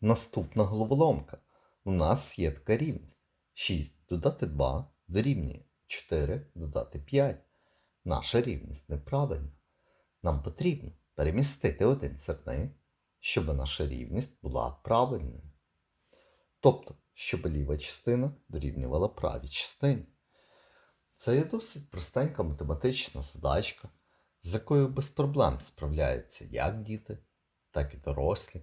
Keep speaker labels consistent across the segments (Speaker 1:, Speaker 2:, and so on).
Speaker 1: Наступна головоломка. У нас є така рівність. 6 додати 2 дорівнює 4 додати 5. Наша рівність неправильна. Нам потрібно перемістити один сірник, щоб наша рівність була правильною. Тобто, щоб ліва частина дорівнювала правій частині. Це є досить простенька математична задачка, з якою без проблем справляються як діти, так і дорослі.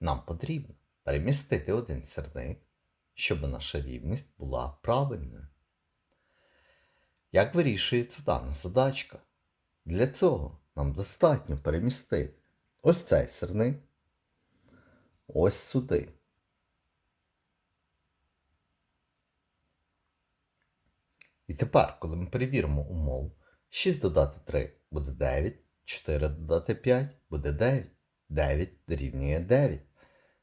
Speaker 1: Нам потрібно перемістити один сірник, щоб наша рівність була правильною. Як вирішується дана задачка? Для цього нам достатньо перемістити ось цей сірник, ось сюди. І тепер, коли ми перевіримо умову, 6 додати 3 буде 9, 4 додати 5 буде 9, 9 дорівнює 9.